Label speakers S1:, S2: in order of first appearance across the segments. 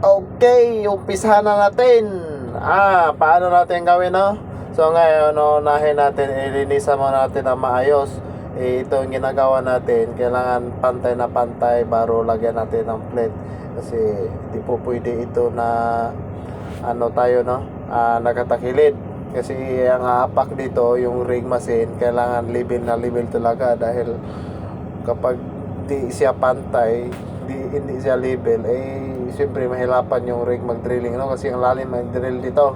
S1: Okay, umpisahan na natin. Ah, paano natin gawin, no? So ngayon, unahin natin, ilinisan muna natin ng maayos. Eh, ito yung ginagawa natin. Kailangan pantay na pantay bago lagyan natin ng plate. Kasi di po pwede ito na ano tayo, no? Ah, nakatakilid. Kasi ang haapak dito, yung ring machine, kailangan level na level talaga dahil kapag di siya pantay, di, hindi siya level, eh, siyempre mahirapan yung rig mag-drilling, no? Kasi ang lalim ng drill dito.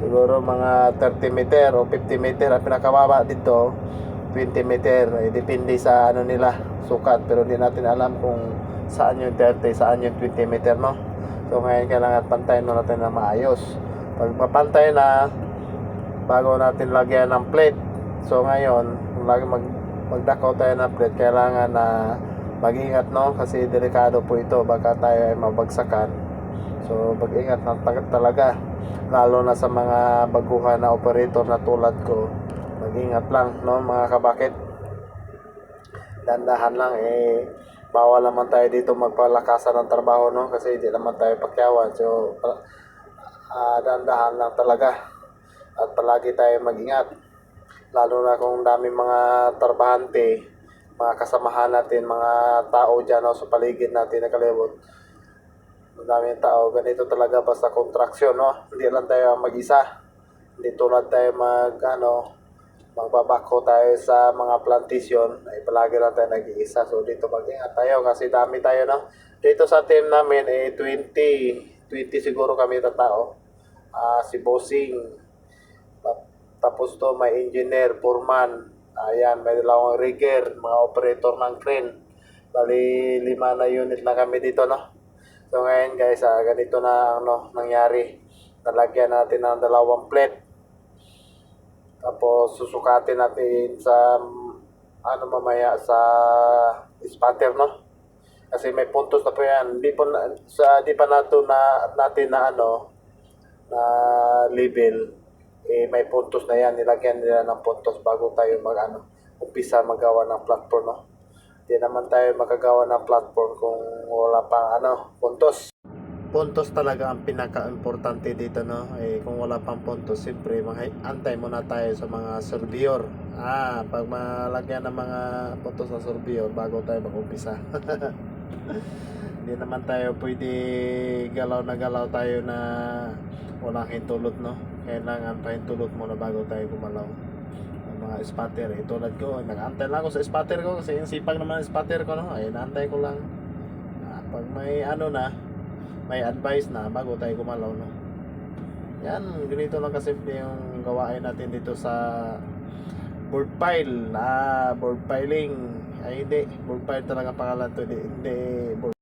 S1: Siguro mga 30 meter o 50 meter ang pinakababa dito, 20 meter. Eh, depende sa ano nila, sukat. Pero hindi natin alam kung saan yung 30, saan yung 20 meter, no? So, ngayon kailangan pantayin mo natin na maayos. Pag mapantay na, bago natin lagyan ng plate. So, ngayon, mag magdakaw tayo ng plate, kailangan na mag-ingat no? Kasi delikado po ito. Baka tayo ay mabagsakan. So mag-ingat na talaga. Lalo na sa mga baguhan na operator na tulad ko. Mag-ingat lang no mga kabakit? Dandahan lang eh. Bawal naman tayo dito magpalakasan ng trabaho no? Kasi hindi naman tayo pakyawan. So ah, dandahan lang talaga. At palagi tayo mag-ingat. Lalo na kung daming mga trabahante, mga kasamahan natin, mga tao dyan no, sa paligid natin na kalibot. Ang daming tao, ganito talaga basta kontraksyon, no? Hindi lang tayo mag-isa. Hindi tulad tayo mag, ano, magbabako tayo sa mga plantation, ay palagi lang tayo nag-iisa. So dito mag-ingat tayo kasi dami tayo, no? Dito sa team namin, eh, 20, 20 siguro kami na tao. Ah, si Bossing, tapos to may engineer, foreman, ayan, may dalawang rigger, mga operator ng crane. Bali, lima na unit na kami dito, no? So ngayon guys, ah, ganito na ano, nangyari. Nalagyan natin ng dalawang plate. Tapos susukatin natin sa ano mamaya sa spatter, no? Kasi may puntos na po yan. Di po sa di pa nato na natin na ano na level eh, may puntos na yan, nilagyan nila ng puntos bago tayo mag ano, umpisa magawa ng platform, no? Hindi naman tayo magagawa ng platform kung wala pang ano, puntos. Puntos talaga ang pinaka-importante dito, no? Eh, kung wala pang puntos, siyempre, antay muna tayo sa mga surveyor. Ah, pag malagyan ng mga puntos na surveyor, bago tayo mag-umpisa. Hindi naman tayo pwede galaw na galaw tayo na walang hintulot, no? Kailangan pahintulot muna bago tayo gumalaw. Ang mga spatter, eh, tulad ko, nag-antay lang ako sa spatter ko kasi yung sipag naman ng spatter ko, no? Ay, naantay ko lang. Ah, pag may ano na, may advice na bago tayo gumalaw, no? Yan, ganito lang kasi yung gawain natin dito sa board pile. Ah, board piling. Ay, hindi. Board pile talaga pangalan to. Hindi, hindi board